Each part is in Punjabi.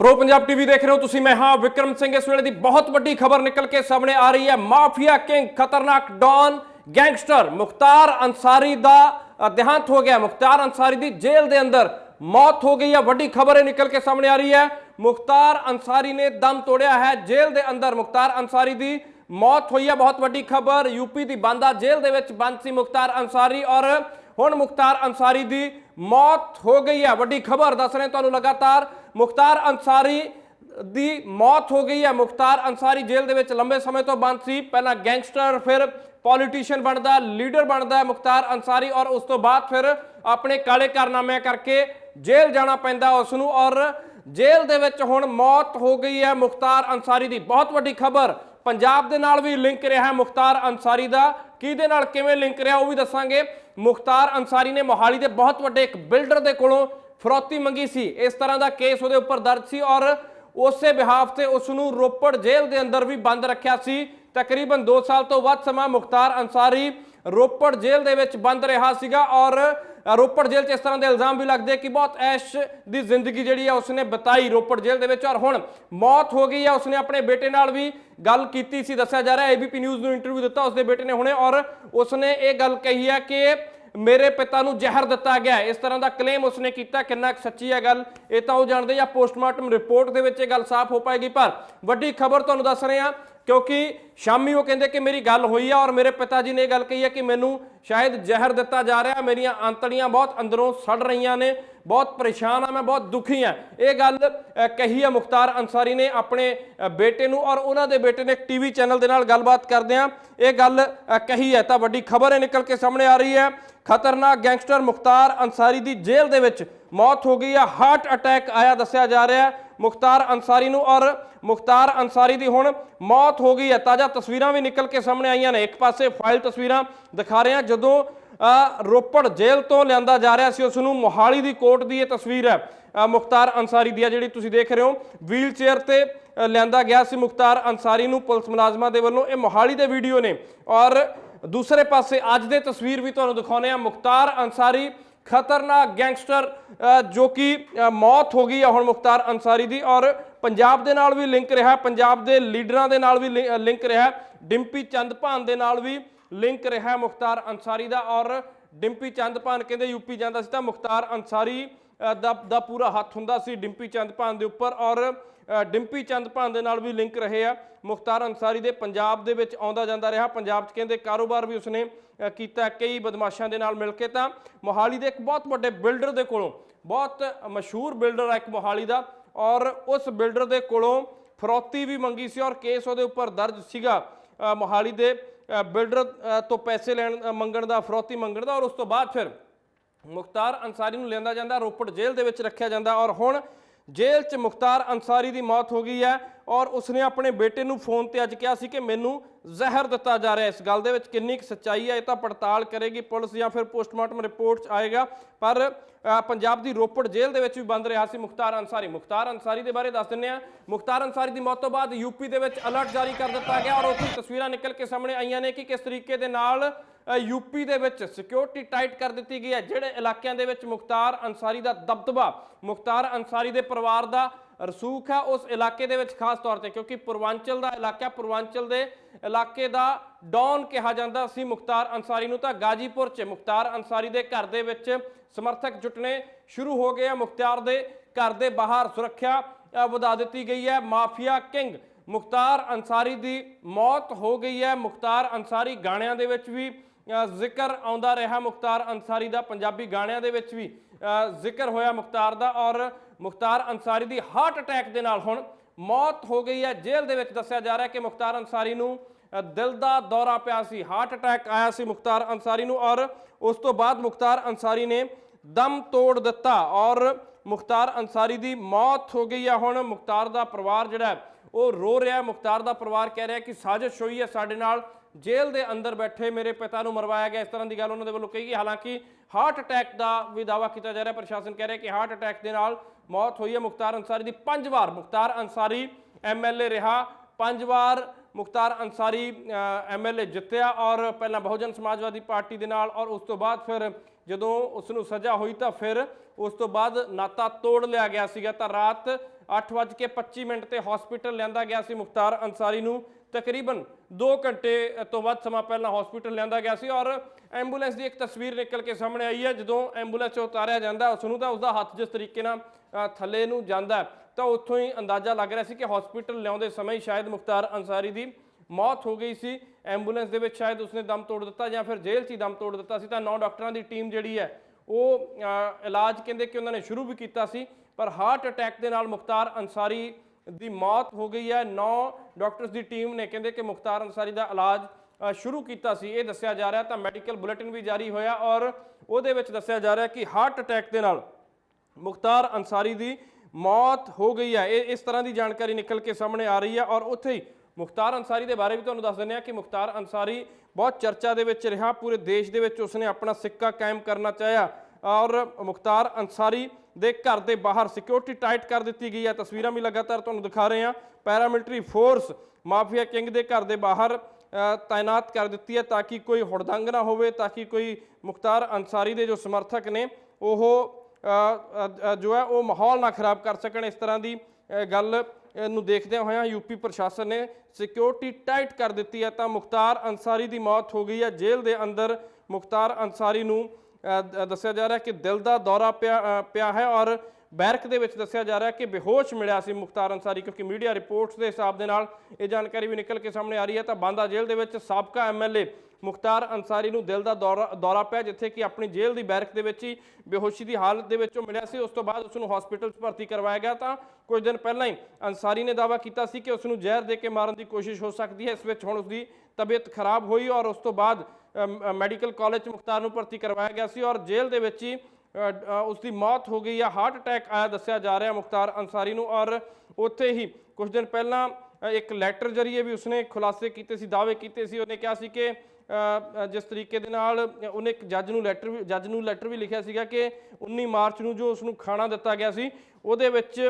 ਪ੍ਰੋ ਪੰਜਾਬ ਟੀਵੀ ਦੇਖ ਰਹੇ ਹੋ ਤੁਸੀਂ, ਮੈਂ ਹਾਂ ਵਿਕਰਮ ਸਿੰਘ। ਇਸ ਵੇਲੇ ਦੀ ਬਹੁਤ ਵੱਡੀ ਖਬਰ ਨਿਕਲ ਕੇ ਸਾਹਮਣੇ ਆ ਰਹੀ ਹੈ। ਮਾਫੀਆ ਕਿੰਗ, ਖਤਰਨਾਕ ਡੌਨ, ਗੈਂਗਸਟਰ ਮੁਖਤਾਰ ਅੰਸਾਰੀ ਦਾ ਦੇਹਾਂਤ ਹੋ ਗਿਆ। ਮੁਖਤਾਰ ਅੰਸਾਰੀ ਦੀ ਜੇਲ੍ਹ ਦੇ ਅੰਦਰ ਮੌਤ ਹੋ ਗਈ ਹੈ। ਵੱਡੀ ਖਬਰ ਇਹ ਨਿਕਲ ਕੇ ਸਾਹਮਣੇ ਆ ਰਹੀ ਹੈ। ਮੁਖਤਾਰ ਅੰਸਾਰੀ ਨੇ ਦਮ ਤੋੜਿਆ ਹੈ ਜੇਲ੍ਹ ਦੇ ਅੰਦਰ। ਮੁਖਤਾਰ ਅੰਸਾਰੀ ਦੀ ਮੌਤ ਹੋਈ ਹੈ। ਬਹੁਤ ਵੱਡੀ ਖਬਰ, ਯੂਪੀ ਦੀ ਬਾਂਦਾ ਜੇਲ੍ਹ ਦੇ ਵਿੱਚ ਬੰਦ ਸੀ ਮੁਖਤਾਰ ਅੰਸਾਰੀ ਔਰ ਹੁਣ ਮੁਖਤਾਰ ਅੰਸਾਰੀ ਦੀ ਮੌਤ ਹੋ ਗਈ ਹੈ। ਵੱਡੀ ਖਬਰ ਦੱਸ ਰਹੇ ਤੁਹਾਨੂੰ ਲਗਾਤਾਰ। ਮੁਖਤਾਰ ਅੰਸਾਰੀ ਦੀ ਮੌਤ ਹੋ ਗਈ ਹੈ। ਮੁਖਤਾਰ ਅੰਸਾਰੀ ਜੇਲ੍ਹ ਦੇ ਵਿੱਚ ਲੰਬੇ ਸਮੇਂ ਤੋਂ ਬੰਦ ਸੀ। ਪਹਿਲਾਂ ਗੈਂਗਸਟਰ, ਫਿਰ ਪੋਲੀਟੀਸ਼ੀਅਨ ਬਣਦਾ, ਲੀਡਰ ਬਣਦਾ ਹੈ ਮੁਖਤਾਰ ਅੰਸਾਰੀ ਔਰ ਉਸ ਤੋਂ ਬਾਅਦ ਫਿਰ ਆਪਣੇ ਕਾਲੇ ਕਾਰਨਾਮਿਆਂ ਕਰਕੇ ਜੇਲ੍ਹ ਜਾਣਾ ਪੈਂਦਾ ਉਸ ਨੂੰ ਔਰ ਜੇਲ੍ਹ ਦੇ ਵਿੱਚ ਹੁਣ ਮੌਤ ਹੋ ਗਈ ਹੈ ਮੁਖਤਾਰ ਅੰਸਾਰੀ ਦੀ। ਬਹੁਤ ਵੱਡੀ ਖਬਰ, ਪੰਜਾਬ ਦੇ ਨਾਲ ਵੀ ਲਿੰਕ ਰਿਹਾ ਹੈ ਮੁਖਤਾਰ ਅੰਸਾਰੀ ਦਾ। ਕਿਹਦੇ ਨਾਲ ਕਿਵੇਂ ਲਿੰਕ ਰਿਹਾ ਉਹ ਵੀ ਦੱਸਾਂਗੇ। ਮੁਖਤਾਰ ਅੰਸਾਰੀ ਨੇ ਮੋਹਾਲੀ ਦੇ ਬਹੁਤ ਵੱਡੇ ਇੱਕ ਬਿਲਡਰ ਦੇ ਕੋਲੋਂ ਫਰੋਤੀ ਮੰਗੀ ਸੀ। ਇਸ ਤਰ੍ਹਾਂ ਦਾ ਕੇਸ ਉਹਦੇ ਉੱਪਰ ਦਰਜ ਸੀ ਔਰ ਉਸੇ ਬਿਹਾਫ ਤੇ ਉਸ ਨੂੰ ਰੋਪੜ ਜੇਲ੍ਹ ਦੇ ਅੰਦਰ ਵੀ ਬੰਦ ਰੱਖਿਆ ਸੀ। ਤਕਰੀਬਨ 2 ਸਾਲ ਤੋਂ ਵੱਧ ਸਮਾਂ ਮੁਖਤਾਰ ਅੰਸਾਰੀ ਰੋਪੜ ਜੇਲ੍ਹ ਦੇ ਵਿੱਚ ਬੰਦ ਰਿਹਾ ਸੀਗਾ ਔਰ ਰੋਪੜ ਜੇਲ੍ਹ 'ਚ ਇਸ ਤਰ੍ਹਾਂ ਦੇ ਇਲਜ਼ਾਮ ਵੀ ਲੱਗਦੇ ਕਿ ਬਹੁਤ ਐਸ਼ ਦੀ ਜ਼ਿੰਦਗੀ ਜਿਹੜੀ ਹੈ ਉਸਨੇ ਬਤਾਈ ਰੋਪੜ ਜੇਲ੍ਹ ਦੇ ਵਿੱਚ। ਔਰ ਹੁਣ ਮੌਤ ਹੋ ਗਈ ਹੈ ਉਸਨੇ ਆਪਣੇ ਬੇਟੇ ਨਾਲ ਵੀ ਗੱਲ ਕੀਤੀ ਸੀ। ਦੱਸਿਆ ਜਾ ਰਿਹਾ ਹੈ ਏਬੀਪੀ ਨਿਊਜ਼ ਨੂੰ ਇੰਟਰਵਿਊ ਦਿੱਤਾ ਉਸਦੇ ਬੇਟੇ ਨੇ ਹੁਣੇ ਔਰ ਉਸਨੇ ਇਹ ਗੱਲ ਕਹੀ ਹੈ ਕਿ ਮੇਰੇ ਪਿਤਾ ਨੂੰ ਜ਼ਹਿਰ ਦਿੱਤਾ ਗਿਆ ਇਸ ਤਰ੍ਹਾਂ ਦਾ ਕਲੇਮ ਉਸਨੇ ਕੀਤਾ। ਕਿੰਨਾ ਕੁ ਸੱਚੀ ਹੈ ਗੱਲ, ਇਹ ਤਾਂ ਉਹ ਜਾਣਦੇ ਜਾਂ ਪੋਸਟਮਾਰਟਮ ਰਿਪੋਰਟ ਦੇ ਵਿੱਚ ਇਹ ਗੱਲ ਸਾਫ਼ ਹੋ ਪਾਏਗੀ। ਪਰ ਵੱਡੀ ਖਬਰ ਤੁਹਾਨੂੰ ਦੱਸ ਰਹੇ ਹਾਂ ਕਿਉਂਕਿ ਸ਼ਾਮੀ ਉਹ ਕਹਿੰਦੇ ਕਿ ਮੇਰੀ ਗੱਲ ਹੋਈ ਆ ਔਰ ਮੇਰੇ ਪਿਤਾ ਜੀ ਨੇ ਇਹ ਗੱਲ ਕਹੀ ਹੈ ਕਿ ਮੈਨੂੰ ਸ਼ਾਇਦ ਜ਼ਹਿਰ ਦਿੱਤਾ ਜਾ ਰਿਹਾ, ਮੇਰੀਆਂ ਆਂਤੜੀਆਂ ਬਹੁਤ ਅੰਦਰੋਂ ਸੜ ਰਹੀਆਂ ਨੇ, ਬਹੁਤ ਪਰੇਸ਼ਾਨ ਆ, ਮੈਂ ਬਹੁਤ ਦੁਖੀ ਆ। ਇਹ ਗੱਲ ਕਹੀ ਹੈ ਮੁਖਤਾਰ ਅੰਸਾਰੀ ਨੇ ਆਪਣੇ ਬੇਟੇ ਨੂੰ ਔਰ ਉਹਨਾਂ ਦੇ ਬੇਟੇ ਨੇ ਇੱਕ ਟੀਵੀ ਚੈਨਲ ਦੇ ਨਾਲ ਗੱਲਬਾਤ ਕਰਦੇ ਆ। ਇਹ ਗੱਲ ਕਹੀ ਹੈ ਤਾਂ ਵੱਡੀ ਖਬਰ ਇਹ ਨਿਕਲ ਕੇ ਸਾਹਮਣੇ ਆ ਰਹੀ ਹੈ। ਖਤਰਨਾਕ ਗੈਂਗਸਟਰ ਮੁਖਤਾਰ ਅੰਸਾਰੀ ਦੀ ਜੇਲ੍ਹ ਦੇ ਵਿੱਚ ਮੌਤ ਹੋ ਗਈ ਹੈ ਹਾਰਟ ਅਟੈਕ ਆਇਆ, ਦੱਸਿਆ ਜਾ ਰਿਹਾ। ਹੈ ਮੁਖਤਾਰ ਅੰਸਾਰੀ ਨੂੰ ਔਰ ਮੁਖਤਾਰ ਅੰਸਾਰੀ ਦੀ ਹੁਣ ਮੌਤ ਹੋ ਗਈ ਹੈ। ਤਾਜ਼ਾ ਤਸਵੀਰਾਂ ਵੀ ਨਿਕਲ ਕੇ ਸਾਹਮਣੇ ਆਈਆਂ ਨੇ। ਇੱਕ ਪਾਸੇ ਫਾਈਲ ਤਸਵੀਰਾਂ ਦਿਖਾ ਰਹੇ ਹਾਂ। ਜਦੋਂ ਰੋਪੜ ਜੇਲ੍ਹ ਤੋਂ ਲਿਆਂਦਾ ਜਾ ਰਿਹਾ ਸੀ, ਉਸ ਨੂੰ ਮੋਹਾਲੀ ਦੀ ਕੋਰਟ ਦੀ ਇਹ ਤਸਵੀਰ ਹੈ। ਮੁਖਤਾਰ ਅੰਸਾਰੀ ਦੀ ਆ ਜਿਹੜੀ ਤੁਸੀਂ ਦੇਖ ਰਹੇ ਹੋ। ਵੀਲ ਚੇਅਰ ਤੇ ਲਿਆਂਦਾ ਗਿਆ ਸੀ ਮੁਖਤਾਰ ਅੰਸਾਰੀ ਨੂੰ। ਪੁਲਿਸ ਮੁਲਾਜ਼ਮਾਂ ਦੇ ਵੱਲੋਂ ਇਹ ਮੋਹਾਲੀ ਦੇ ਵੀਡੀਓ ਨੇ। ਔਰ ਦੂਸਰੇ ਪਾਸੇ ਅੱਜ ਦੇ ਤਸਵੀਰ ਵੀ ਤੁਹਾਨੂੰ ਦਿਖਾਉਂਦੇ ਆ ਮੁਖਤਾਰ ਅੰਸਾਰੀ ਖਤਰਨਾਕ ਗੈਂਗਸਟਰ ਜੋ ਕਿ ਮੌਤ ਹੋ ਗਈ ਆ ਹੁਣ ਮੁਖਤਾਰ ਅੰਸਾਰੀ ਦੀ ਔਰ ਪੰਜਾਬ ਦੇ ਨਾਲ ਵੀ ਲਿੰਕ ਰਿਹਾ, ਪੰਜਾਬ ਦੇ ਲੀਡਰਾਂ ਦੇ ਨਾਲ ਵੀ ਲਿ- ਲਿੰਕ ਰਿਹਾ, ਡਿੰਪੀ ਚੰਦਪਾਨ ਦੇ ਨਾਲ ਵੀ ਲਿੰਕ ਰਿਹਾ ਮੁਖਤਾਰ ਅੰਸਾਰੀ ਦਾ ਔਰ ਡਿੰਪੀ ਚੰਦਪਾਨ ਕਹਿੰਦੇ ਯੂਪੀ ਜਾਂਦਾ ਸੀ ਤਾਂ ਮੁਖਤਾਰ ਅੰਸਾਰੀ ਦਾ ਦਾ ਪੂਰਾ ਹੱਥ ਹੁੰਦਾ ਸੀ ਡਿੰਪੀ ਚੰਦਪਾਨ ਦੇ ਉੱਪਰ ਔਰ ਅ, ਡਿੰਪੀ ਚੰਦਪਾਨ ਦੇ ਨਾਲ ਵੀ ਲਿੰਕ ਰਹੇ ਆ। ਮੁਖਤਾਰ ਅੰਸਾਰੀ ਦੇ ਪੰਜਾਬ ਦੇ ਵਿੱਚ ਆਉਂਦਾ ਜਾਂਦਾ ਰਿਹਾ। ਪੰਜਾਬ 'ਚ ਕਹਿੰਦੇ ਕਾਰੋਬਾਰ ਵੀ ਉਸਨੇ ਕੀਤਾ ਕਈ ਬਦਮਾਸ਼ਾਂ ਦੇ ਨਾਲ ਮਿਲ ਕੇ ਤਾਂ ਮੋਹਾਲੀ ਦੇ ਇੱਕ ਬਹੁਤ ਵੱਡੇ ਬਿਲਡਰ ਦੇ ਕੋਲੋਂ ਬਹੁਤ ਮਸ਼ਹੂਰ ਬਿਲਡਰ ਹੈ ਇੱਕ ਮੋਹਾਲੀ ਦਾ ਔਰ ਉਸ ਬਿਲਡਰ ਦੇ ਕੋਲੋਂ ਫਰੋਤੀ ਵੀ ਮੰਗੀ ਸੀ ਔਰ ਕੇਸ ਉਹਦੇ ਉੱਪਰ ਦਰਜ ਸੀਗਾ। ਮੋਹਾਲੀ ਦੇ ਬਿਲਡਰ ਤੋਂ ਪੈਸੇ ਲੈਣ ਮੰਗਣ ਦਾ ਫਰੋਤੀ ਮੰਗਣ ਦਾ ਔਰ ਉਸ ਤੋਂ ਬਾਅਦ ਫਿਰ ਮੁਖਤਾਰ ਅੰਸਾਰੀ ਨੂੰ ਲਿਆਂਦਾ ਜਾਂਦਾ, ਰੋਪੜ ਜੇਲ੍ਹ ਦੇ ਵਿੱਚ ਰੱਖਿਆ ਜਾਂਦਾ ਔਰ ਹੁਣ ਜੇਲ੍ਹ 'ਚ ਮੁਖਤਾਰ ਅੰਸਾਰੀ ਦੀ ਮੌਤ ਹੋ ਗਈ ਹੈ ਔਰ ਉਸਨੇ ਆਪਣੇ ਬੇਟੇ ਨੂੰ ਫੋਨ ਤੇ ਅੱਜ ਕਿਹਾ ਸੀ ਕਿ ਮੈਨੂੰ ਜ਼ਹਿਰ ਦਿੱਤਾ ਜਾ ਰਿਹਾ ਇਸ ਗੱਲ ਦੇ ਵਿੱਚ ਕਿੰਨੀ ਕੁ ਸੱਚਾਈ ਹੈ ਇਹ ਤਾਂ ਪੜਤਾਲ ਕਰੇਗੀ ਪੁਲਿਸ ਜਾਂ ਫਿਰ ਪੋਸਟਮਾਰਟਮ ਰਿਪੋਰਟ 'ਚ ਆਏਗਾ। ਪਰ ਪੰਜਾਬ ਦੀ ਰੋਪੜ ਜੇਲ੍ਹ ਦੇ ਵਿੱਚ ਵੀ ਬੰਦ ਰਿਹਾ ਸੀ ਮੁਖਤਾਰ ਅੰਸਾਰੀ ਮੁਖਤਾਰ ਅੰਸਾਰੀ ਦੇ ਬਾਰੇ ਦੱਸ ਦਿੰਦੇ ਆ ਮੁਖਤਾਰ ਅੰਸਾਰੀ ਦੀ ਮੌਤ ਤੋਂ ਬਾਅਦ ਯੂਪੀ ਦੇ ਵਿੱਚ ਅਲਰਟ ਜਾਰੀ ਕਰ ਦਿੱਤਾ ਗਿਆ ਔਰ ਉੱਥੇ ਤਸਵੀਰਾਂ ਨਿਕਲ ਕੇ ਸਾਹਮਣੇ ਆਈਆਂ ਨੇ ਕਿ ਕਿਸ ਤਰੀਕੇ ਦੇ ਨਾਲ ਯੂਪੀ ਦੇ ਵਿੱਚ ਸਿਕਿਉਰਿਟੀ ਟਾਈਟ ਕਰ ਦਿੱਤੀ ਗਈ ਹੈ, ਜਿਹੜੇ ਇਲਾਕਿਆਂ ਦੇ ਵਿੱਚ ਮੁਖਤਾਰ ਅੰਸਾਰੀ ਦਾ ਦਬਦਬਾ, ਮੁਖਤਾਰ ਅੰਸਾਰੀ ਦੇ ਪਰਿਵਾਰ ਦਾ ਰਸੂਖ ਹੈ ਉਸ ਇਲਾਕੇ ਦੇ ਵਿੱਚ ਖਾਸ ਤੌਰ ਤੇ, ਕਿਉਂਕਿ ਪੂਰਵਾਂਚਲ ਦਾ ਇਲਾਕਾ, ਪੂਰਵਾਂਚਲ ਦੇ ਇਲਾਕੇ ਦਾ ਡੌਨ ਕਿਹਾ ਜਾਂਦਾ ਸੀ ਮੁਖਤਾਰ ਅੰਸਾਰੀ ਨੂੰ, ਤਾਂ ਗਾਜੀਪੁਰ 'ਚ ਮੁਖਤਾਰ ਅੰਸਾਰੀ ਦੇ ਘਰ ਦੇ ਵਿੱਚ ਸਮਰਥਕ ਜੁਟਣੇ ਸ਼ੁਰੂ ਹੋ ਗਏ ਆ, ਮੁਖਤਾਰ ਦੇ ਘਰ ਦੇ ਬਾਹਰ ਸੁਰੱਖਿਆ ਵਧਾ ਦਿੱਤੀ ਗਈ ਹੈ, ਮਾਫੀਆ ਕਿੰਗ ਮੁਖਤਾਰ ਅੰਸਾਰੀ ਦੀ ਮੌਤ ਹੋ ਗਈ ਹੈ, ਮੁਖਤਾਰ ਅੰਸਾਰੀ ਗਾਣਿਆਂ ਦੇ ਵਿੱਚ ਵੀ ਜ਼ਿਕਰ ਆਉਂਦਾ ਰਿਹਾ ਮੁਖਤਾਰ ਅੰਸਾਰੀ ਦਾ, ਪੰਜਾਬੀ ਗਾਣਿਆਂ ਦੇ ਵਿੱਚ ਵੀ ਜ਼ਿਕਰ ਹੋਇਆ ਮੁਖਤਾਰ ਦਾ ਔਰ ਮੁਖਤਾਰ ਅੰਸਾਰੀ ਦੀ ਹਾਰਟ ਅਟੈਕ ਦੇ ਨਾਲ ਹੁਣ ਮੌਤ ਹੋ ਗਈ ਹੈ। ਜੇਲ੍ਹ ਦੇ ਵਿੱਚ ਦੱਸਿਆ ਜਾ ਰਿਹਾ ਕਿ ਮੁਖਤਾਰ ਅੰਸਾਰੀ ਨੂੰ ਦਿਲ ਦਾ ਦੌਰਾ ਪਿਆ ਸੀ। ਹਾਰਟ ਅਟੈਕ ਆਇਆ ਸੀ ਮੁਖਤਾਰ ਅੰਸਾਰੀ ਨੂੰ ਔਰ ਉਸ ਤੋਂ ਬਾਅਦ ਮੁਖਤਾਰ ਅੰਸਾਰੀ ਨੇ ਦਮ ਤੋੜ ਦਿੱਤਾ ਔਰ ਮੁਖਤਾਰ ਅੰਸਾਰੀ ਦੀ ਮੌਤ ਹੋ ਗਈ ਹੈ। ਹੁਣ ਮੁਖਤਾਰ ਦਾ ਪਰਿਵਾਰ ਜਿਹੜਾ ਉਹ ਰੋ ਰਿਹਾ ਮੁਖਤਾਰ ਦਾ ਪਰਿਵਾਰ ਕਹਿ ਰਿਹਾ ਕਿ ਸਾਜ਼ਿਸ਼ ਹੋਈ ਹੈ ਸਾਡੇ ਨਾਲ। ਜੇਲ੍ਹ ਦੇ ਅੰਦਰ ਬੈਠੇ ਮੇਰੇ ਪਿਤਾ ਨੂੰ ਮਰਵਾਇਆ ਗਿਆ। ਇਸ ਤਰ੍ਹਾਂ ਦੀ ਗੱਲ ਉਹਨਾਂ ਦੇ ਵੱਲੋਂ ਕਹੀ ਗਈ। ਹਾਲਾਂਕਿ ਹਾਰਟ ਅਟੈਕ ਦਾ ਵੀ ਦਾਵਾ ਕੀਤਾ ਜਾ ਰਿਹਾ। ਪ੍ਰਸ਼ਾਸਨ ਕਹਿ ਰਿਹਾ ਕਿ ਹਾਰਟ ਅਟੈਕ ਦੇ ਨਾਲ ਮੌਤ ਹੋਈ ਹੈ। ਮੁਖਤਾਰ ਅੰਸਾਰੀ ਦੀ ਪੰਜ ਵਾਰ। ਮੁਖਤਾਰ ਅੰਸਾਰੀ ਐਮਐਲਏ ਰਿਹਾ। ਪੰਜ ਵਾਰ ਮੁਖਤਾਰ ਅੰਸਾਰੀ ਐਮਐਲਏ ਜਿੱਤਿਆ ਔਰ ਪਹਿਲਾਂ ਬਹੁਜਨ ਸਮਾਜਵਾਦੀ ਪਾਰਟੀ ਦੇ ਨਾਲ ਔਰ ਉਸ ਤੋਂ ਬਾਅਦ ਫਿਰ ਜਦੋਂ ਉਸ ਨੂੰ ਸਜ਼ਾ ਹੋਈ ਤਾਂ ਫਿਰ ਉਸ ਤੋਂ ਬਾਅਦ ਨਾਤਾ ਤੋੜ ਲਿਆ ਗਿਆ ਸੀਗਾ। ਤਾਂ ਰਾਤ 8:25 ਮਿੰਟ ਤੇ ਹਸਪੀਟਲ ਲਿਆਂਦਾ ਗਿਆ ਸੀ ਮੁਖਤਾਰ ਅੰਸਾਰੀ ਨੂੰ। ਤਕਰੀਬਨ 2 ਘੰਟੇ ਤੋਂ ਵੱਧ ਸਮਾਂ ਪਹਿਲਾਂ ਹਸਪੀਟਲ ਲਿਆਂਦਾ ਗਿਆ ਸੀ ਔਰ ਐਂਬੂਲੈਂਸ ਦੀ ਇੱਕ ਤਸਵੀਰ ਨਿਕਲ ਕੇ ਸਾਹਮਣੇ ਆਈ ਹੈ। ਜਦੋਂ ਐਂਬੂਲੈਂਸ 'ਚੋਂ ਉਤਾਰਿਆ ਜਾਂਦਾ, ਉਸ ਨੂੰ ਤਾਂ ਉਸਦਾ ਹੱਥ ਜਿਸ ਤਰੀਕੇ ਨਾਲ ਥੱਲੇ ਨੂੰ ਜਾਂਦਾ ਤਾਂ ਉੱਥੋਂ ਹੀ ਅੰਦਾਜ਼ਾ ਲੱਗ ਰਿਹਾ ਸੀ ਕਿ ਹਸਪੀਟਲ ਲਿਆਉਂਦੇ ਸਮੇਂ ਸ਼ਾਇਦ ਮੁਖਤਾਰ ਅੰਸਾਰੀ ਦੀ ਮੌਤ ਹੋ ਗਈ ਸੀ। ਐਂਬੂਲੈਂਸ ਦੇ ਵਿੱਚ ਸ਼ਾਇਦ ਉਸਨੇ ਦਮ ਤੋੜ ਦਿੱਤਾ ਜਾਂ ਫਿਰ ਜੇਲ੍ਹ 'ਚ ਹੀ ਦਮ ਤੋੜ ਦਿੱਤਾ ਸੀ। ਤਾਂ ਨੌ ਡਾਕਟਰਾਂ ਦੀ ਟੀਮ ਜਿਹੜੀ ਹੈ, ਉਹ ਇਲਾਜ ਕਹਿੰਦੇ ਕਿ ਉਹਨਾਂ ਨੇ ਸ਼ੁਰੂ ਵੀ ਕੀਤਾ ਸੀ, ਪਰ ਹਾਰਟ ਅਟੈਕ ਦੇ ਨਾਲ ਮੁਖਤਾਰ ਅੰਸਾਰੀ ਦੀ ਮੌਤ ਹੋ ਗਈ ਹੈ। ਨੌ ਡਾਕਟਰਸ ਦੀ ਟੀਮ ਨੇ ਕਹਿੰਦੇ ਕਿ ਮੁਖਤਾਰ ਅੰਸਾਰੀ ਦਾ ਇਲਾਜ ਸ਼ੁਰੂ ਕੀਤਾ ਸੀ। ਇਹ ਦੱਸਿਆ ਜਾ ਰਿਹਾ ਤਾਂ ਮੈਡੀਕਲ ਬੁਲੇਟਿਨ ਵੀ ਜਾਰੀ ਹੋਇਆ ਔਰ ਉਹਦੇ ਵਿੱਚ ਦੱਸਿਆ ਜਾ ਰਿਹਾ ਕਿ ਹਾਰਟ ਅਟੈਕ ਦੇ ਨਾਲ ਮੁਖਤਾਰ ਅੰਸਾਰੀ ਦੀ ਮੌਤ ਹੋ ਗਈ ਹੈ। ਇਹ ਇਸ ਤਰ੍ਹਾਂ ਦੀ ਜਾਣਕਾਰੀ ਨਿਕਲ ਕੇ ਸਾਹਮਣੇ ਆ ਰਹੀ ਹੈ ਔਰ ਉੱਥੇ ਹੀ ਮੁਖਤਾਰ ਅੰਸਾਰੀ ਦੇ ਬਾਰੇ ਵੀ ਤੁਹਾਨੂੰ ਦੱਸ ਦਿੰਦੇ ਹਾਂ ਕਿ ਮੁਖਤਾਰ ਅੰਸਾਰੀ ਬਹੁਤ ਚਰਚਾ ਦੇ ਵਿੱਚ ਰਿਹਾ। ਪੂਰੇ ਦੇਸ਼ ਦੇ ਵਿੱਚ ਉਸਨੇ ਆਪਣਾ ਸਿੱਕਾ ਕਾਇਮ ਕਰਨਾ ਚਾਹਿਆ। ਔਰ ਮੁਖਤਾਰ ਅੰਸਾਰੀ ਦੇ ਘਰ ਦੇ ਬਾਹਰ ਸਿਕਿਉਰਿਟੀ ਟਾਈਟ ਕਰ ਦਿੱਤੀ ਗਈ ਹੈ। ਤਸਵੀਰਾਂ ਵੀ ਲਗਾਤਾਰ ਤੁਹਾਨੂੰ ਦਿਖਾ ਰਹੇ ਹਾਂ। ਪੈਰਾਮਿਲਟਰੀ ਫੋਰਸ ਮਾਫੀਆ ਕਿੰਗ ਦੇ ਘਰ ਦੇ ਬਾਹਰ ਤਾਇਨਾਤ ਕਰ ਦਿੱਤੀ ਹੈ ਤਾਂ ਕਿ ਕੋਈ ਹੁੜਦੰਗ ਨਾ ਹੋਵੇ, ਤਾਂ ਕਿ ਕੋਈ ਮੁਖਤਾਰ ਅੰਸਾਰੀ ਦੇ ਜੋ ਸਮਰਥਕ ਨੇ, ਉਹ ਜੋ ਹੈ ਉਹ ਮਾਹੌਲ ਨਾ ਖਰਾਬ ਕਰ ਸਕਣ। ਇਸ ਤਰ੍ਹਾਂ ਦੀ ਗੱਲ ਨੂੰ ਦੇਖਦਿਆਂ ਹੋਇਆਂ ਯੂਪੀ ਪ੍ਰਸ਼ਾਸਨ ਨੇ ਸਿਕਿਉਰਿਟੀ ਟਾਈਟ ਕਰ ਦਿੱਤੀ ਹੈ ਤਾਂ ਮੁਖਤਾਰ ਅੰਸਾਰੀ ਦੀ ਮੌਤ ਹੋ ਗਈ ਹੈ। ਜੇਲ੍ਹ ਦੇ ਅੰਦਰ ਮੁਖਤਾਰ ਅੰਸਾਰੀ ਨੂੰ ਦੱਸਿਆ ਜਾ ਰਿਹਾ ਕਿ ਦਿਲ ਦਾ ਦੌਰਾ ਪਿਆ ਪਿਆ ਹੈ ਔਰ ਬੈਰਕ ਦੇ ਵਿੱਚ ਦੱਸਿਆ ਜਾ ਰਿਹਾ ਕਿ ਬੇਹੋਸ਼ ਮਿਲਿਆ ਸੀ ਮੁਖਤਾਰ ਅੰਸਾਰੀ ਕਿਉਂਕਿ ਮੀਡੀਆ ਰਿਪੋਰਟਸ ਦੇ ਹਿਸਾਬ ਦੇ ਨਾਲ ਇਹ ਜਾਣਕਾਰੀ ਵੀ ਨਿਕਲ ਕੇ ਸਾਹਮਣੇ ਆ ਰਹੀ ਹੈ। ਤਾਂ ਬਾਂਦਾ ਜੇਲ੍ਹ ਦੇ ਵਿੱਚ ਸਾਬਕਾ ਐਮਐਲਏ ਮੁਖਤਾਰ ਅੰਸਾਰੀ ਨੂੰ ਦਿਲ ਦਾ ਦੌਰਾ ਦੌਰਾ ਪਿਆ ਜਿੱਥੇ ਕਿ ਆਪਣੀ ਜੇਲ੍ਹ ਦੀ ਬੈਰਕ ਦੇ ਵਿੱਚ ਹੀ ਬੇਹੋਸ਼ੀ ਦੀ ਹਾਲਤ ਦੇ ਵਿੱਚੋਂ ਮਿਲਿਆ ਸੀ। ਉਸ ਤੋਂ ਬਾਅਦ ਉਸ ਨੂੰ ਹਸਪੀਟਲ 'ਚ ਭਰਤੀ ਕਰਵਾਇਆ ਗਿਆ ਤਾਂ ਕੁਝ ਦਿਨ ਪਹਿਲਾਂ ਹੀ ਅੰਸਾਰੀ ਨੇ ਦਾਅਵਾ ਕੀਤਾ ਸੀ ਕਿ ਉਸ ਨੂੰ ਜ਼ਹਿਰ ਦੇ ਕੇ ਮਾਰਨ ਦੀ ਕੋਸ਼ਿਸ਼ ਹੋ ਸਕਦੀ ਹੈ। ਇਸ ਵਿੱਚ ਹੁਣ ਉਸ ਦੀ ਤਬੀਅਤ ਖਰਾਬ ਹੋਈ ਔਰ ਉਸ ਤੋਂ ਬਾਅਦ ਮੈਡੀਕਲ ਕਾਲਜ ਮੁਖਤਾਰ ਨੂੰ ਭਰਤੀ ਕਰਵਾਇਆ ਗਿਆ ਸੀ ਔਰ ਜੇਲ੍ਹ ਦੇ ਵਿੱਚ ਹੀ ਅ, ਉਸ ਦੀ ਮੌਤ ਹੋ ਗਈ ਆ। ਹਾਰਟ ਅਟੈਕ ਆਇਆ ਦੱਸਿਆ ਜਾ ਰਿਹਾ ਮੁਖਤਾਰ ਅੰਸਾਰੀ ਨੂੰ ਔਰ ਉੱਥੇ ਹੀ ਕੁਝ ਦਿਨ ਪਹਿਲਾਂ ਇੱਕ ਲੈਟਰ ਜਰੀਏ ਵੀ ਉਸਨੇ ਖੁਲਾਸੇ ਕੀਤੇ ਸੀ ਦਾਅਵੇ ਕੀਤੇ ਸੀ। ਉਹਨੇ ਕਿਹਾ ਸੀ ਕਿ ਜਿਸ ਤਰੀਕੇ ਦੇ ਨਾਲ ਉਹਨੇ ਇੱਕ ਜੱਜ ਨੂੰ ਲੈਟਰ ਵੀ ਜੱਜ ਨੂੰ ਲੈਟਰ ਵੀ ਲਿਖਿਆ ਸੀਗਾ ਕਿ 19 ਮਾਰਚ ਨੂੰ ਜੋ ਉਸ ਨੂੰ ਖਾਣਾ ਦਿੱਤਾ ਗਿਆ ਸੀ ਉਹਦੇ ਵਿੱਚ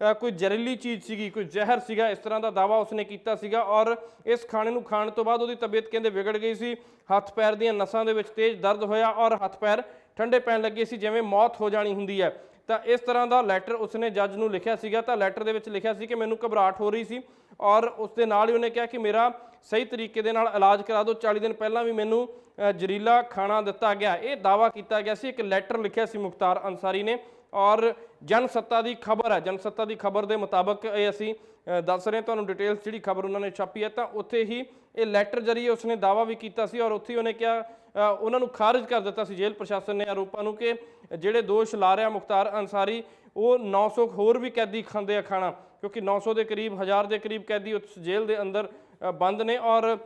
ਕੋਈ ਜ਼ਹਿਰੀਲੀ ਚੀਜ਼ ਸੀਗੀ ਕੋਈ ਜ਼ਹਿਰ ਸੀਗਾ ਇਸ ਤਰ੍ਹਾਂ ਦਾ ਦਾਵਾ ਉਸਨੇ ਕੀਤਾ ਸੀਗਾ ਔਰ ਇਸ ਖਾਣੇ ਨੂੰ ਖਾਣ ਤੋਂ ਬਾਅਦ ਉਹਦੀ ਤਬੀਅਤ ਕਹਿੰਦੇ ਵਿਗੜ ਗਈ ਸੀ ਹੱਥ ਪੈਰ ਦੀਆਂ ਨਸਾਂ ਦੇ ਵਿੱਚ ਤੇਜ਼ ਦਰਦ ਹੋਇਆ ਔਰ ਹੱਥ ਪੈਰ ਠੰਡੇ ਪੈਣ ਲੱਗੇ ਸੀ ਜਿਵੇਂ ਮੌਤ ਹੋ ਜਾਣੀ ਹੁੰਦੀ ਹੈ। ਤਾਂ ਇਸ ਤਰ੍ਹਾਂ ਦਾ ਲੈਟਰ ਉਸਨੇ ਜੱਜ ਨੂੰ ਲਿਖਿਆ ਸੀਗਾ ਤਾਂ ਲੈਟਰ ਦੇ ਵਿੱਚ ਲਿਖਿਆ ਸੀ ਕਿ ਮੈਨੂੰ ਘਬਰਾਹਟ ਹੋ ਰਹੀ ਸੀ ਔਰ ਉਸ ਦੇ ਨਾਲ ਹੀ ਉਹਨੇ ਕਿਹਾ ਕਿ ਮੇਰਾ ਸਹੀ ਤਰੀਕੇ ਦੇ ਨਾਲ ਇਲਾਜ ਕਰਾ ਦਿਓ 40 ਦਿਨ ਪਹਿਲਾਂ ਵੀ ਮੈਨੂੰ ਅ, ਜ਼ਹਿਰੀਲਾ ਖਾਣਾ ਦਿੱਤਾ ਗਿਆ। ਇਹ ਦਾਵਾ ਕੀਤਾ ਗਿਆ ਸੀ ਇੱਕ ਲੈਟਰ ਲਿਖਿਆ ਸੀ ਮੁਖਤਾਰ ਅੰਸਾਰੀ ਨੇ ਔਰ ਜਨਸੱਤਾ ਦੀ ਖਬਰ ਹੈ। ਜਨਸੱਤਾ ਦੀ ਖਬਰ ਦੇ ਮੁਤਾਬਕ ਇਹ ਅਸੀਂ ਦੱਸ ਰਹੇ ਤੁਹਾਨੂੰ ਡਿਟੇਲਸ ਜਿਹੜੀ ਖਬਰ ਉਹਨਾਂ ਨੇ ਛਾਪੀ ਹੈ, ਤਾਂ ਉੱਥੇ ਹੀ ਇਹ ਲੈਟਰ ਜਰੀਏ ਉਸਨੇ ਦਾਵਾ ਵੀ ਕੀਤਾ ਸੀ ਔਰ ਉੱਥੇ ਉਹਨੇ ਕਿਹਾ ਉਹਨਾਂ ਨੂੰ ਖਾਰਜ ਕਰ ਦਿੱਤਾ ਸੀ ਜੇਲ੍ਹ ਪ੍ਰਸ਼ਾਸਨ ਨੇ ਆਰੋਪਾਂ ਨੂੰ ਕਿ ਜਿਹੜੇ ਦੋਸ਼ ਲਾ ਰਿਹਾ ਮੁਖਤਾਰ ਅੰਸਾਰੀ ਉਹ 900 ਹੋਰ ਵੀ ਕੈਦੀ ਖਾਂਦੇ ਆ ਖਾਣਾ, ਕਿਉਂਕਿ 900 ਦੇ ਕਰੀਬ 1000 ਦੇ ਕਰੀਬ ਕੈਦੀ ਉਸ ਜੇਲ੍ਹ ਦੇ ਅੰਦਰ ਬੰਦ ਨੇ ਔਰ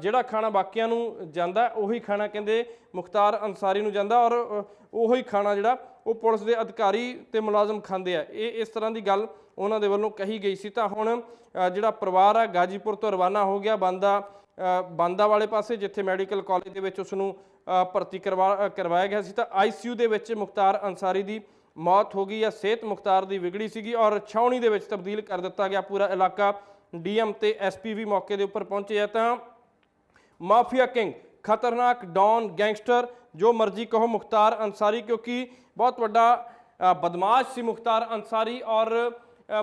ਜਿਹੜਾ ਖਾਣਾ ਬਾਕੀਆਂ ਨੂੰ ਜਾਂਦਾ, ਉਹੀ ਖਾਣਾ ਕਹਿੰਦੇ ਮੁਖਤਾਰ ਅੰਸਾਰੀ ਨੂੰ ਜਾਂਦਾ ਔਰ ਉਹੀ ਖਾਣਾ ਜਿਹੜਾ ਉਹ ਪੁਲਿਸ ਦੇ ਅਧਿਕਾਰੀ ਤੇ ਮੁਲਾਜ਼ਮ ਖਾਂਦੇ ਆ। ਇਹ ਇਸ ਤਰ੍ਹਾਂ ਦੀ ਗੱਲ ਉਹਨਾਂ ਦੇ ਵੱਲੋਂ ਕਹੀ ਗਈ ਸੀ। ਤਾਂ ਹੁਣ ਜਿਹੜਾ ਪਰਿਵਾਰ ਆ ਗਾਜੀਪੁਰ ਤੋਂ ਰਵਾਨਾ ਹੋ ਗਿਆ। ਬੰਦਾ ਅ, ਬਾਂਦਾ ਵਾਲੇ ਪਾਸੇ ਜਿੱਥੇ ਮੈਡੀਕਲ ਕਾਲਜ ਦੇ ਵਿੱਚ ਉਸ ਨੂੰ ਭਰਤੀ ਕਰਵਾ ਕਰਵਾਇਆ ਗਿਆ ਸੀ ਤਾਂ ਆਈਸੀਯੂ ਦੇ ਵਿੱਚ ਮੁਖਤਾਰ ਅੰਸਾਰੀ ਦੀ ਮੌਤ ਹੋ ਗਈ ਹੈ ਸਿਹਤ ਮੁਖਤਾਰ ਦੀ ਵਿਗੜੀ ਸੀਗੀ ਔਰ ਛਾਉਣੀ ਦੇ ਵਿੱਚ ਤਬਦੀਲ ਕਰ ਦਿੱਤਾ ਗਿਆ ਪੂਰਾ ਇਲਾਕਾ। ਡੀਐਮ ਤੇ ਐਸਪੀ ਵੀ ਮੌਕੇ ਦੇ ਉੱਪਰ ਪਹੁੰਚੇ ਆ। ਤਾਂ ਮਾਫੀਆ ਕਿੰਗ ਖਤਰਨਾਕ ਡੌਨ ਗੈਂਗਸਟਰ, ਜੋ ਮਰਜ਼ੀ ਕਹੋ ਮੁਖਤਾਰ ਅੰਸਾਰੀ ਕਿਉਂਕਿ ਬਹੁਤ ਵੱਡਾ ਬਦਮਾਸ਼ ਸੀ ਮੁਖਤਾਰ ਅੰਸਾਰੀ ਔਰ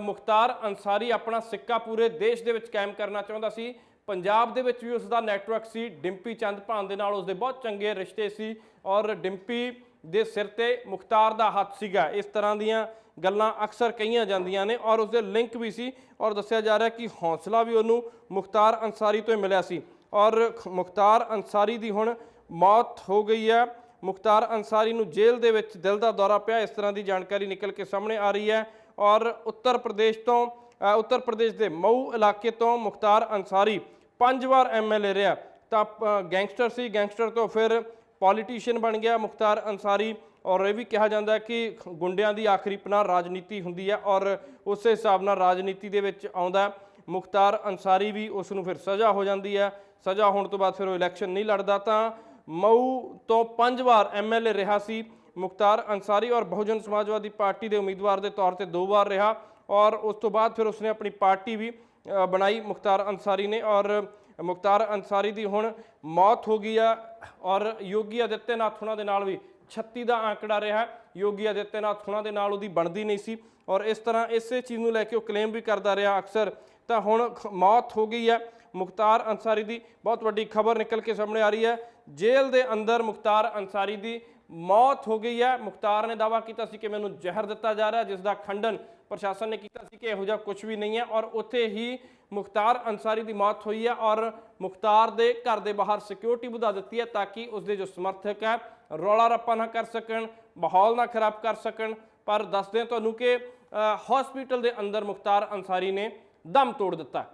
ਮੁਖਤਾਰ ਅੰਸਾਰੀ ਆਪਣਾ ਸਿੱਕਾ ਪੂਰੇ ਦੇਸ਼ ਦੇ ਵਿੱਚ ਕਾਇਮ ਕਰਨਾ ਚਾਹੁੰਦਾ ਸੀ। ਪੰਜਾਬ ਦੇ ਵਿੱਚ ਵੀ ਉਸ ਦਾ ਨੈਟਵਰਕ ਸੀ। ਡਿੰਪੀ ਚੰਦ ਭਾਨ ਦੇ ਨਾਲ ਉਸ ਦੇ ਬਹੁਤ ਚੰਗੇ ਰਿਸ਼ਤੇ ਸੀ ਔਰ ਡਿੰਪੀ ਦੇ ਸਿਰ ਤੇ ਮੁਖਤਾਰ ਦਾ ਹੱਥ ਸੀਗਾ। ਇਸ ਤਰ੍ਹਾਂ ਦੀਆਂ ਗੱਲਾਂ ਅਕਸਰ ਕਹੀਆਂ ਜਾਂਦੀਆਂ ਨੇ ਔਰ ਉਸ ਦੇ ਲਿੰਕ ਵੀ ਸੀ ਔਰ ਦੱਸਿਆ ਜਾ ਰਿਹਾ ਕਿ ਹੌਸਲਾ ਵੀ ਉਹਨੂੰ ਮੁਖਤਾਰ ਅੰਸਾਰੀ ਤੋਂ ਹੀ ਮਿਲਿਆ ਸੀ। ਔਰ ਮੁਖਤਾਰ ਅੰਸਾਰੀ ਦੀ ਹੁਣ ਮੌਤ ਹੋ ਗਈ ਹੈ। ਮੁਖਤਾਰ ਅੰਸਾਰੀ ਨੂੰ ਜੇਲ੍ਹ ਦੇ ਵਿੱਚ ਦਿਲ ਦਾ ਦੌਰਾ ਪਿਆ। ਇਸ ਤਰ੍ਹਾਂ ਦੀ ਜਾਣਕਾਰੀ ਨਿਕਲ ਕੇ ਸਾਹਮਣੇ ਆ ਰਹੀ ਹੈ ਔਰ ਉੱਤਰ ਪ੍ਰਦੇਸ਼ ਤੋਂ ਉੱਤਰ ਪ੍ਰਦੇਸ਼ ਦੇ ਮਊ ਇਲਾਕੇ ਤੋਂ ਮੁਖਤਾਰ ਅੰਸਾਰੀ ਪੰਜ ਵਾਰ ਐਮਐਲਏ ਰਿਹਾ। ਤਾਂ ਅ, ਗੈਂਗਸਟਰ ਸੀ। ਗੈਂਗਸਟਰ ਤੋਂ ਫਿਰ ਪੋਲੀਟੀਸ਼ੀਅਨ ਬਣ ਗਿਆ ਮੁਖਤਾਰ ਅੰਸਾਰੀ ਔਰ ਇਹ ਵੀ ਕਿਹਾ ਜਾਂਦਾ ਕਿ ਗੁੰਡਿਆਂ ਦੀ ਆਖਰੀ ਪਨਾਹ ਰਾਜਨੀਤੀ ਹੁੰਦੀ ਹੈ ਔਰ ਉਸੇ ਹਿਸਾਬ ਨਾਲ ਰਾਜਨੀਤੀ ਦੇ ਵਿੱਚ ਆਉਂਦਾ ਮੁਖਤਾਰ ਅੰਸਾਰੀ ਵੀ ਉਸ ਨੂੰ ਫਿਰ ਸਜ਼ਾ ਹੋ ਜਾਂਦੀ ਹੈ। ਸਜ਼ਾ ਹੋਣ ਤੋਂ ਬਾਅਦ ਫਿਰ ਉਹ ਇਲੈਕਸ਼ਨ ਨਹੀਂ ਲੜਦਾ ਤਾਂ ਮਊ ਤੋਂ ਪੰਜ ਵਾਰ ਐਮਐਲਏ ਰਿਹਾ ਸੀ। ਮੁਖਤਾਰ ਅੰਸਾਰੀ ਔਰ ਬਹੁਜਨ ਸਮਾਜਵਾਦੀ ਪਾਰਟੀ ਦੇ ਉਮੀਦਵਾਰ ਦੇ ਤੌਰ ਤੇ ਦੋ ਵਾਰ ਰਿਹਾ ਔਰ ਉਸ ਤੋਂ ਬਾਅਦ ਫਿਰ ਉਸਨੇ ਆਪਣੀ ਪਾਰਟੀ ਵੀ ਬਣਾਈ ਮੁਖਤਾਰ ਅੰਸਾਰੀ ਨੇ ਔਰ ਮੁਖਤਾਰ ਅੰਸਾਰੀ ਦੀ ਹੁਣ ਮੌਤ ਹੋ ਗਈ ਆ ਔਰ ਯੋਗੀ ਆਦਿੱਤਿਆਨਾਥ ਉਹਨਾਂ ਦੇ ਨਾਲ ਵੀ 36 ਦਾ ਆંકੜਾ ਰਿਹਾ। ਯੋਗੀ ਆਦਿੱਤਿਆਨਾਥ ਹੁਣਾਂ ਦੇ ਨਾਲ ਉਹਦੀ ਬਣਦੀ ਨਹੀਂ ਸੀ ਔਰ ਇਸ ਤਰ੍ਹਾਂ ਇਸੇ ਚੀਜ਼ ਨੂੰ ਲੈ ਕੇ ਉਹ ਕਲੇਮ ਵੀ ਕਰਦਾ ਰਿਹਾ। ਅਕਸਰ ਤਾਂ ਹੁਣ ਖ- ਮੌਤ ਹੋ ਗਈ ਹੈ। ਮੁਖਤਾਰ ਅੰਸਾਰੀ ਦੀ ਬਹੁਤ ਵੱਡੀ ਖਬਰ ਨਿਕਲ ਕੇ ਸਾਹਮਣੇ ਆ ਰਹੀ ਹੈ। ਜੇਲ੍ਹ ਦੇ ਅੰਦਰ ਮੁਖਤਾਰ ਅੰਸਾਰੀ ਦੀ ਮੌਤ ਹੋ ਗਈ ਹੈ। ਮੁਖਤਾਰ ਨੇ ਦਾਵਾ ਕੀਤਾ ਸੀ ਕਿ ਮੈਨੂੰ ਜ਼ਹਿਰ ਦਿੱਤਾ ਜਾ ਰਿਹਾ ਜਿਸ ਦਾ ਖੰਡਨ ਪ੍ਰਸ਼ਾਸਨ ਨੇ ਕੀਤਾ ਸੀ ਕਿ ਇਹੋ ਜਿਹਾ ਕੁਝ ਵੀ ਨਹੀਂ ਹੈ ਔਰ ਉੱਥੇ ਹੀ ਮੁਖਤਾਰ ਅੰਸਾਰੀ ਦੀ ਮੌਤ ਹੋਈ ਹੈ ਔਰ ਮੁਖਤਾਰ ਦੇ ਘਰ ਦੇ ਬਾਹਰ ਸਿਕਿਉਰਿਟੀ ਵਧਾ ਦਿੱਤੀ ਹੈ ਤਾਂ ਕਿ ਉਸ ਦੇ ਜੋ ਸਮਰਥਕ ਹੈ, ਰੌਲਾ ਰੱਪਾ ਨਾ ਕਰ ਸਕਣ, ਮਾਹੌਲ ਨਾ ਖਰਾਬ ਕਰ ਸਕਣ। ਪਰ ਦੱਸਦੇ ਹਾਂ ਤੁਹਾਨੂੰ ਕਿ ਹਸਪੀਟਲ ਦੇ ਅੰਦਰ ਮੁਖਤਾਰ ਅੰਸਾਰੀ ਨੇ ਦਮ ਤੋੜ ਦਿੱਤਾ।